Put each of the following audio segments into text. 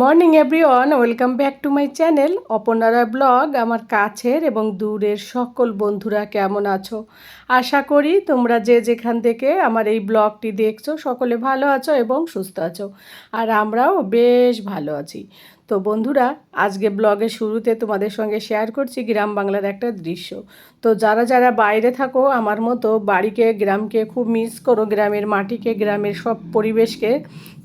Morning, everyone. Welcome back to my channel. অপনারা blog, আমার কাছের এবং দূরের সকল বন্ধুরা কেমন আছো? আশা করি তোমরা যে যেখান থেকে আমার এই ব্লগটি দেখছ, সকলে ভালো আছো এবং সুস্থ আছো। আর আমরাও বেশ ভালো আছি। তো বন্ধুরা, আজকে ব্লগের শুরুতে তোমাদের সঙ্গে শেয়ার করছি গ্রাম বাংলার একটা দৃশ্য। তো যারা যারা বাইরে থাকো, আমার মতো বাড়িকে, গ্রামকে খুব মিস করো, গ্রামের মাটিকে, গ্রামের সব পরিবেশকে,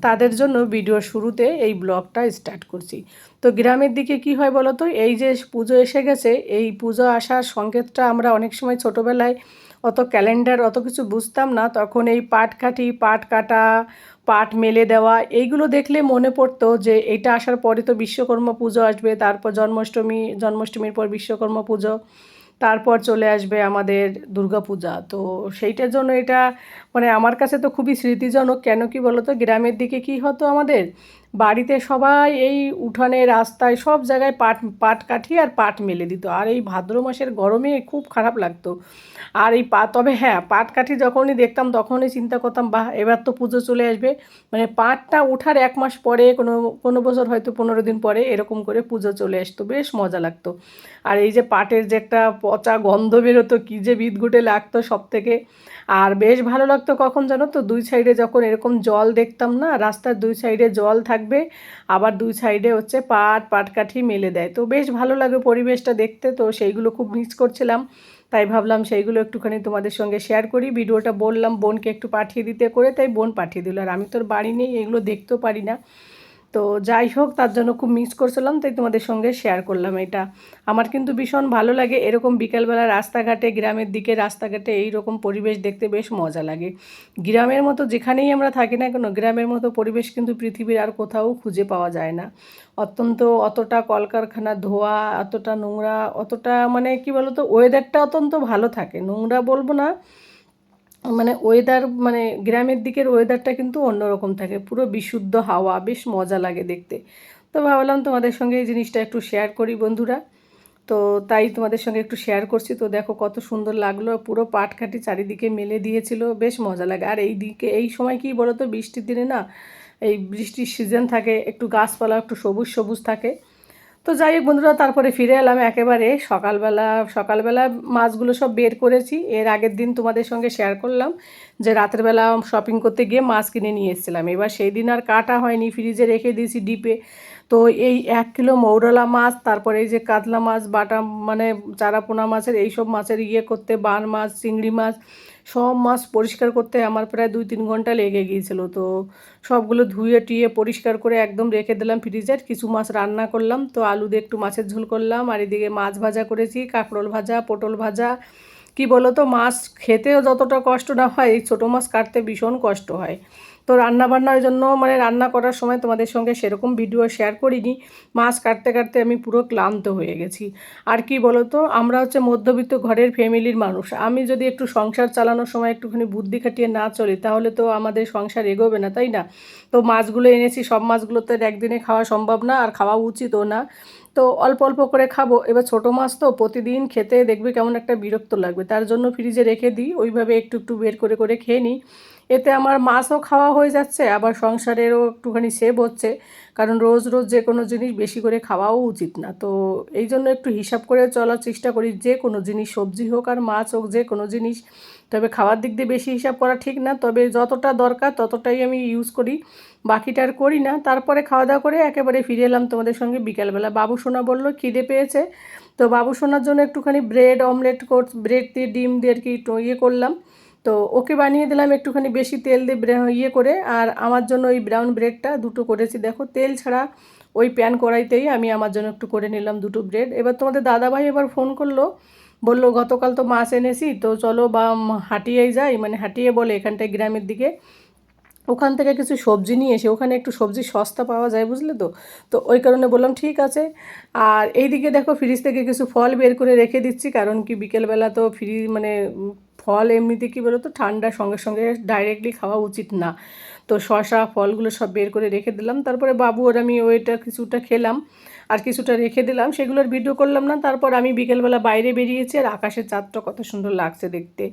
তাদের জন্য ভিডিও শুরুতে এই ব্লগটা স্টার্ট করছি। তো গ্রামের দিকে কি হয় বলো তো, এই যে পুজো এসে গেছে, এই পুজো আসার সংকেতটা আমরা অনেক সময় ছোটোবেলায় অত ক্যালেন্ডার অত কিছু বুঝতাম না। তখন এই পাট কাঠি পাট কাটা, পাট মেলে দেওয়া, এইগুলো দেখলে মনে পড়তো যে এটা আসার পরে তো বিশ্বকর্মা পুজো আসবে, তারপর জন্মাষ্টমী, জন্মাষ্টমীর পর বিশ্বকর্মা পুজো, তারপর চলে আসবে আমাদের দুর্গাপূজা তো সেইটার জন্য এটা মানে আমার কাছে তো খুবই স্মৃতিজনক। কেন কি বলো তো গ্রামের দিকে কি হতো আমাদের? বাড়িতে সবাই এই উঠানে, রাস্তায় সব জায়গায় পাট পাট কাঠি আর পাট মেলে দিত। আর এই ভাদ্র মাসের গরমে খুব খারাপ লাগতো। আর এই পা, তবে হ্যাঁ পাট কাঠি যখনই দেখতাম তখনই চিন্তা করতাম, বাহ, এবার তো পুজো চলে আসবে। মানে পাটটা ওঠার এক মাস পরে, কোনো কোনো বছর হয়তো পনেরো দিন পরে এরকম করে পুজো চলে আসতো। বেশ মজা লাগতো। আর এই যে পাটের যে একটা পচা গন্ধ বেরোতো, কী যে বিদঘুটে লাগতো সব থেকে আর বেশ ভালো লাগতো কখন জানো তো, দুই সাইডে যখন এরকম জল দেখতাম না, রাস্তার দুই সাইডে জল থাকবে। আবার দুই সাইডে হচ্ছে পাট, পাটকাঠি মেলে দেয়। তো বেশ ভালো লাগে পরিবেশটা দেখতে। তো সেইগুলো খুব মিস করছিলাম। তাই ভাবলাম সেইগুলো একটুখানি তোমাদের সঙ্গে শেয়ার করি। ভিডিওটা বললাম বোনকে একটু পাঠিয়ে দিতে করে, তাই বোন পাঠিয়ে দিল। আর আমি তোর বাড়ি নেই, এগুলো দেখতেও পারি না। তো যাই হোক, তার জন্য খুব মিস করছিলাম, তাই তোমাদের সঙ্গে শেয়ার করলাম এটা। আমার কিন্তু ভীষণ ভালো লাগে এরকম বিকালবেলা রাস্তাঘাটে, গ্রামের দিকে রাস্তাঘাটে এই রকম পরিবেশ দেখতে বেশ মজা লাগে। গ্রামের মতো যেখানেই আমরা থাকি না কেন, গ্রামের মতো পরিবেশ কিন্তু পৃথিবীর আর কোথাও খুঁজে পাওয়া যায় না। অত্যন্ত অতটা কলকারখানা, ধোয়া, অতটা নোংরা, অতটা মানে কি বলতো ওয়েদারটা অত্যন্ত ভালো থাকে। নোংরা বলব না মানে ওয়েদার মানে গ্রামের দিকের ওয়েদারটা কিন্তু অন্যরকম থাকে। পুরো বিশুদ্ধ হাওয়া, বেশ মজা লাগে দেখতে। তো ভাবলাম তোমাদের সঙ্গে এই জিনিসটা একটু শেয়ার করি বন্ধুরা। তো তাই তোমাদের সঙ্গে একটু শেয়ার করছি। তো দেখো কত সুন্দর লাগল, পুরো পাটকাঠি চারিদিকে মেলে দিয়েছিল, বেশ মজা লাগে। আর এই দিকে এই সময় কি বলো তো বৃষ্টির দিনে না, এই বৃষ্টির সিজন থাকে, একটু গাছপালা একটু সবুজ সবুজ থাকে। তো যাই হোক বন্ধুরা, তারপরে ফিরে এলাম একেবারে সকালবেলা সকালবেলা মাছগুলো সব বের করেছি। এর আগের দিন তোমাদের সঙ্গে শেয়ার করলাম যে রাতের বেলা শপিং করতে গিয়ে মাছ কিনে নিয়ে এসেছিলাম। এবার সেই দিন আর কাটা হয়নি ফ্রিজে রেখে দিয়েছি ডিপে। তো এই এক কিলো মৌরলা মাছ, তারপরে এই যে কাতলা মাছ, বাটা মানে চারাপোনা মাছের, এইসব মাছের ইয়ে করতে, বান মাছ, চিংড়ি মাছ সব মাছ পরিষ্কার করতে আমার প্রায় দুই তিন ঘণ্টা লেগে গিয়েছিল। তো সবগুলো ধুয়ে টুয়ে পরিষ্কার করে একদম রেখে দিলাম ফ্রিজের কিছু মাছ রান্না করলাম। তো আলু দিয়ে একটু মাছের ঝোল করলাম, আর এদিকে মাছ ভাজা করেছি, কাঁকরোল ভাজা, পটল ভাজা। কি বলো তো মাছ খেতেও যতটা কষ্ট না হয়, এই ছোটো মাছ কাটতে ভীষণ কষ্ট হয়। তো রান্নাবান্নার জন্য মানে রান্না করার সময় তোমাদের সঙ্গে সেরকম ভিডিও শেয়ার করিনি। মাছ কাটতে কাটতে আমি পুরো ক্লান্ত হয়ে গেছি। আর কি বলো তো আমরা হচ্ছে মধ্যবিত্ত ঘরের ফ্যামিলির মানুষ। আমি যদি একটু সংসার চালানোর সময় একটুখানি বুদ্ধি খাটিয়ে না চলি, তাহলে তো আমাদের সংসার এগোবে না, তাই না? তো মাছগুলো এনেছি, সব মাছগুলো তো একদিনে খাওয়া সম্ভব না, আর খাওয়া উচিতও না। তো অল্প অল্প করে খাব। এবার ছোটো মাছ তো প্রতিদিন খেতে দেখবে কেমন একটা বিরক্ত লাগবে। তার জন্য ফ্রিজে রেখে দিই। ওইভাবে একটু একটু বের করে করে খেয়ে নিই। এতে আমার মাছও খাওয়া হয়ে যাচ্ছে, আবার সংসারেরও একটুখানি সেভ হচ্ছে। কারণ রোজ রোজ যে কোনো জিনিস বেশি করে খাওয়াও উচিত না। তো এই জন্য একটু হিসাব করে চলার চেষ্টা করি, যে কোনো জিনিস, সবজি হোক আর মাছ হোক, যে কোনো জিনিস। তবে খাওয়ার দিক দিয়ে বেশি হিসাব করা ঠিক না, তবে যতটা দরকার ততটাই আমি ইউজ করি। বাকিটা আর করি না। তারপরে খাওয়া দাওয়া করে একেবারে ফিরে এলাম তোমাদের সঙ্গে বিকালবেলা। বাবু সোনা বলল, খিদে পেয়েছে? তো বাবু সোনার জন্য একটুখানি ব্রেড অমলেট কোট ব্রেড দিয়ে, ডিম দিয়ে আর কি ইয়ে করলাম। তো ওকে বানিয়ে দিলাম একটুখানি বেশি তেল দিয়ে ইয়ে করে, আর আমার জন্য ওই ব্রাউন ব্রেডটা দুটো করেছি। দেখো, তেল ছাড়া ওই প্যান কড়াইতেই আমি আমার জন্য একটু করে নিলাম দুটো ব্রেড এবার তোমাদের দাদাভাই এবার ফোন করল, বলল, গতকাল তো মাছ এনেছি, তো চলো বা হাঁটিয়েই যাই। মানে হাঁটিয়ে বলে এখানটায় গ্রামের দিকে। ওখান থেকে কিছু সবজি নিয়ে এসে, ওখানে একটু সবজি সস্তা পাওয়া যায়, বুঝলে তো? তো ওই কারণে বললাম, ঠিক আছে। আর এইদিকে দেখো ফ্রিজ থেকে কিছু ফল বের করে রেখে দিচ্ছি, কারণ কি বিকেলবেলা তো ফ্রি মানে ফল এমনিতে কী বলো তো ঠান্ডা সঙ্গে সঙ্গে ডাইরেক্টলি খাওয়া উচিত না। তো শশা ফলগুলো সব বের করে রেখে দিলাম। তারপরে বাবু আর আমি ওইটা কিছুটা খেলাম। আর কিছুটা রেখে দিলাম। সেগুলোর ভিডিও করলাম না। তারপর আমি বিকেলবেলা বাইরে বেরিয়েছি আর আকাশের চাঁদটা কত সুন্দর লাগছে দেখতে।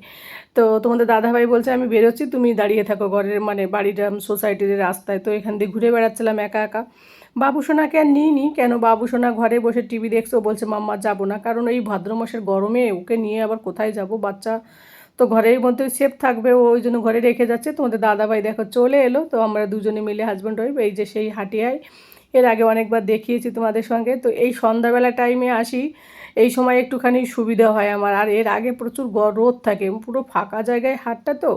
তো তোমাদের দাদাভাই বলছে, আমি বেরোচ্ছি, তুমি দাঁড়িয়ে থাকো ঘরের মানে বাড়িটা সোসাইটির রাস্তায়। তো এখান দিয়ে ঘুরে বেড়াচ্ছিলাম একা একা। বাবুসোনাকে আর নিইনি? কেন বাবুসোনা ঘরে বসে টিভি দেখছে? বলছে, মাম্মা, যাব না। কারণ এই ভাদ্র মাসের গরমে ওকে নিয়ে আবার কোথায় যাব? বাচ্চা তো ঘরের মধ্যে সেফ থাকবে, ও ওই জন্য ঘরে রেখে যাচ্ছে। তোমাদের দাদাভাই দেখো চলে এলো, তো আমরা দুজনে মিলে হাজব্যান্ড ওয়াইফ এই যে সেই হাটিয়ায়। এর আগে অনেকবার দেখিয়েছি তোমাদের সঙ্গে। তো এই সন্ধ্যাবেলা টাইমে আসি, এই সময় একটুখানি সুবিধা হয় আমার। আর এর আগে প্রচুর রোদ থাকে, পুরো ফাঁকা জায়গায় হাটটা তো।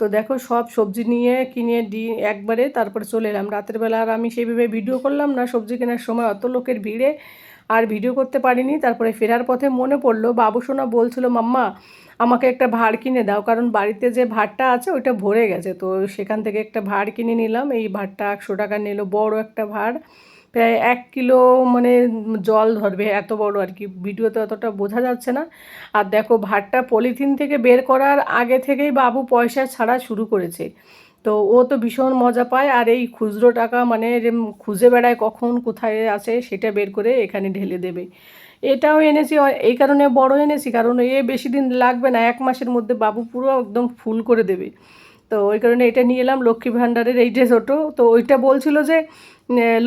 তো দেখো সব সবজি নিয়ে কিনে ডি একবারে তারপরে চলে এলাম। রাতের বেলা আর আমি সেইভাবে ভিডিও করলাম না, সবজি কেনার সময় অত লোকের ভিড়ে আর ভিডিও করতে পারিনি। তারপরে ফেরার পথে মনে পড়ল, বাবু সোনা বলছিল, মাম্মা আমাকে একটা ভাড় কিনে দাও, কারণ বাড়িতে যে ভাড়টা আছে ওইটা ভরে গেছে। তো সেখান থেকে একটা ভাড় কিনে নিলাম। এই ভাড়টা একশো টাকা নিল, বড় একটা ভাড়। প্রায় এক কিলো মানে জল ধরবে, এত বড় আর কি। ভিডিওতে অতটা বোঝা যাচ্ছে না। আর দেখো ভাতটা পলিথিন থেকে বের করার আগে থেকেই বাবু পয়সা ছাড়া শুরু করেছে। তো ও তো ভীষণ মজা পায়। আর এই খুচরো টাকা মানে খুঁজে বেড়ায় কখন কোথায় আছে, সেটা বের করে এখানে ঢেলে দেবে। এটাও এনেছি এই কারণে বড় এনেছি, কারণ এ বেশি দিন লাগবে না, এক মাসের মধ্যে বাবু পুরো একদম ফুল করে দেবে। তো ওই কারণে এটা নিয়ে এলাম লক্ষ্মী ভাণ্ডারের এইটা ছোটো তো ওইটা বলছিল যে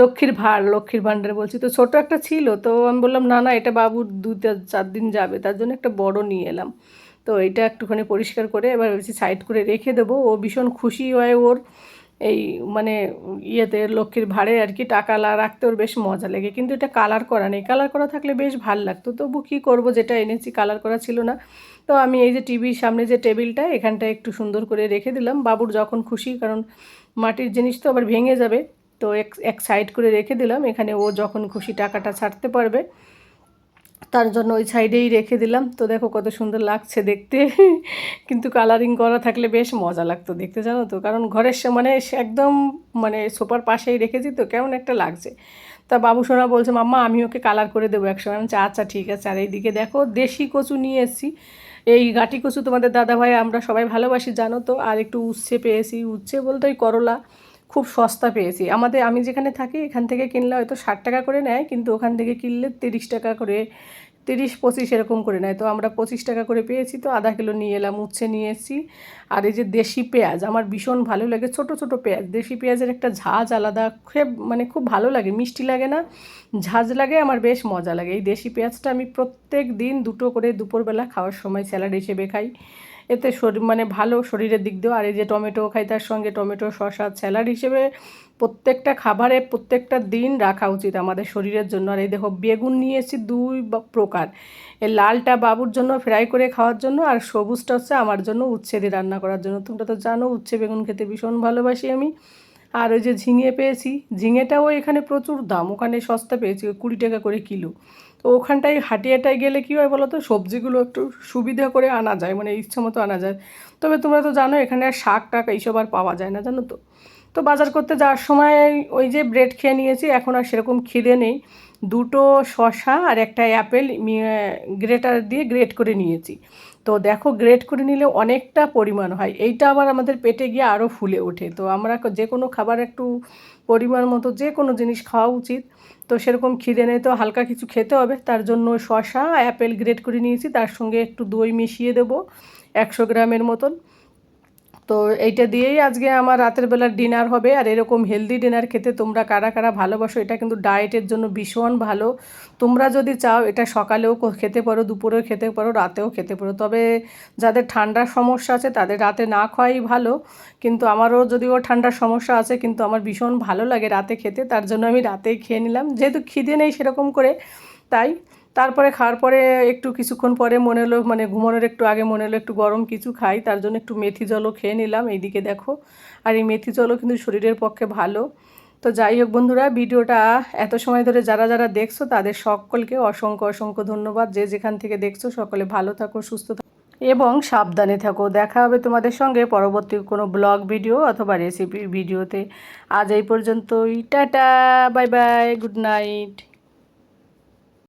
লক্ষ্মীর ভাড়, লক্ষ্মীর ভাণ্ডারে বলছি। তো ছোটো একটা ছিল, তো আমি বললাম, না না, এটা বাবুর দু চার দিন যাবে। তার জন্য একটা বড় নিয়ে এলাম। তো এটা একটুখানি পরিষ্কার করে এবার বেশি সাইড করে রেখে দেবো। ও ভীষণ খুশি হয় ওর। এই মানে ইয়েতে লক্ষ্মীর ভাড়ে আর কি টাকা রাখতে ওর বেশ মজা লাগে। কিন্তু এটা কালার করা নেই। কালার করা থাকলে বেশ ভালো লাগতো। তবু কী করব? যেটা এনেছি কালার করা ছিল না। তো আমি এই যে টিভির সামনে যে টেবিলটা এখানটা একটু সুন্দর করে রেখে দিলাম। বাবুর যখন খুশি, কারণ মাটির জিনিস তো আবার ভেঙে যাবে। তো এক এক সাইড করে রেখে দিলাম। এখানে ও যখন খুশি টাকাটা ছাড়তে পারবে। তার জন্য ওই সাইডেই রেখে দিলাম। তো দেখো কত সুন্দর লাগছে দেখতে। কিন্তু কালারিং করা থাকলে বেশ মজা লাগতো দেখতে, জানো তো? কারণ ঘরের মানে একদম মানে সোফার পাশেই রেখেছি তো, কেমন একটা লাগছে। তা বাবু সোনা বলছে, মাম্মা, আমি ওকে কালার করে দেবো একসময়। আমি আচ্ছা ঠিক আছে। আর এইদিকে দেখো দেশি কচু নিয়ে এসেছি। এই গাটি কচু তোমাদের দাদাভাই, আমরা সবাই ভালোবাসি, জানো তো? আর একটু উচ্ছে পেয়েছি, উচ্ছে বলতে ওই করলা। খুব সস্তা পেয়েছি। আমাদের, আমি যেখানে থাকি, এখান থেকে কিনলে হয়তো ষাট টাকা করে নেয়, কিন্তু ওখান থেকে কিনলে তিরিশ টাকা করে, তিরিশ, পঁচিশ এরকম করে নেয়। তো আমরা পঁচিশ টাকা করে পেয়েছি, তো আধা কিলো নিয়ে এলাম, উচ্ছে নিয়ে এসেছি। আর এই যে দেশি পেঁয়াজ, আমার ভীষণ ভালো লাগে, ছোট ছোট পেঁয়াজ। দেশি পেঁয়াজের একটা ঝাঁজ আলাদা, খুব মানে খুব ভালো লাগে, মিষ্টি লাগে না, ঝাঁজ লাগে, আমার বেশ মজা লাগে। এই দেশি পেঁয়াজটা আমি প্রত্যেক দিন দুটো করে দুপুরবেলা খাওয়ার সময় স্যালাড হিসেবে খাই। এতে শরীর মানে ভালো শরীরের দিক দিয়েও, আর এই যে টমেটো খাই তার সঙ্গে টমেটো, শসা, স্যালাড হিসেবে প্রত্যেকটা খাবারে প্রত্যেকটা দিন রাখা উচিত আমাদের শরীরের জন্য। আর এই দেখো, বেগুন নিয়েছি দুই প্রকার। এই লালটা বাবুর জন্য ফ্রাই করে খাওয়ার জন্য, আর সবুজটা হচ্ছে আমার জন্য উচ্ছেদে রান্না করার জন্য। তোমরা তো জানো, উচ্ছে বেগুন খেতে ভীষণ ভালোবাসি আমি। আর ওই যে ঝিঙে পেয়েছি, ঝিঙেটাও এখানে প্রচুর দাম, ওখানে সস্তা পেয়েছি কুড়ি টাকা করে কিলো। তো ওখানটায় হাটিয়াটায় গেলে কী হয় বলো তো, সবজিগুলো একটু সুবিধা করে আনা যায় মানে ইচ্ছা মতো আনা যায়। তবে তোমরা তো জানো, এখানে আর শাক টাক এইসব আর পাওয়া যায় না, জানো তো। তো বাজার করতে যাওয়ার সময় ওই যে ব্রেড খেয়ে নিয়েছি, এখন আর সেরকম খিদে নেই। দুটো শসা আর একটা অ্যাপেল গ্রেটার দিয়ে গ্রেট করে নিয়েছি। তো দেখো গ্রেট করে নিলে অনেকটা পরিমাণ হয়। এইটা আবার আমাদের পেটে গিয়ে আরও ফুলে ওঠে। তো আমরা যে কোনো খাবার একটু পরিমাণ মতো যে কোনো জিনিস খাওয়া উচিত। তো সেরকম খিদে নেই তো হালকা কিছু খেতে হবে। তার জন্য শশা অ্যাপেল গ্রেট করে নিয়েছি। তার সঙ্গে একটু দই মিশিয়ে দেবো। একশো গ্রামের মতন। তো এইটা দিয়েই আজকে আমার রাতের বেলার ডিনার হবে। আর এরকম হেলদি ডিনার খেতে তোমরা কারা কারা ভালোবাসো, এটা কিন্তু ডায়েটের জন্য ভীষণ ভালো। তোমরা যদি চাও এটা সকালেও খেতে পারো, দুপুরেও খেতে পারো, রাতেও খেতে পারো। তবে যাদের ঠান্ডার সমস্যা আছে তাদের রাতে না খাওয়াই ভালো। কিন্তু আমারও যদিও ঠান্ডার সমস্যা আছে, কিন্তু আমার ভীষণ ভালো লাগে রাতে খেতে। তার জন্য আমি রাতেই খেয়ে নিলাম। যেহেতু খিদে নেই সেরকম করে, তাই তারপরে খাওয়ার পরে একটু কিছুক্ষণ পরে মনে হলো মানে ঘুমানোর একটু আগে মনে হলো একটু গরম কিছু খাই, তার জন্য একটু মেথি জলও খেয়ে নিলাম। এইদিকে দেখো, আর এই মেথি জলও কিন্তু শরীরের পক্ষে ভালো। তো যাই হোক বন্ধুরা, ভিডিওটা এত সময় ধরে যারা যারা দেখছ, তাদের সকলকে অসংখ্য অসংখ্য ধন্যবাদ। যে যেখান থেকে দেখছ, সকলে ভালো থাকো, সুস্থ থাকো এবং সাবধানে থাকো। দেখা হবে তোমাদের সঙ্গে পরবর্তী কোনো ব্লগ ভিডিও অথবা রেসিপি ভিডিওতে। আজ এই পর্যন্তই। Tata, bye bye, good night.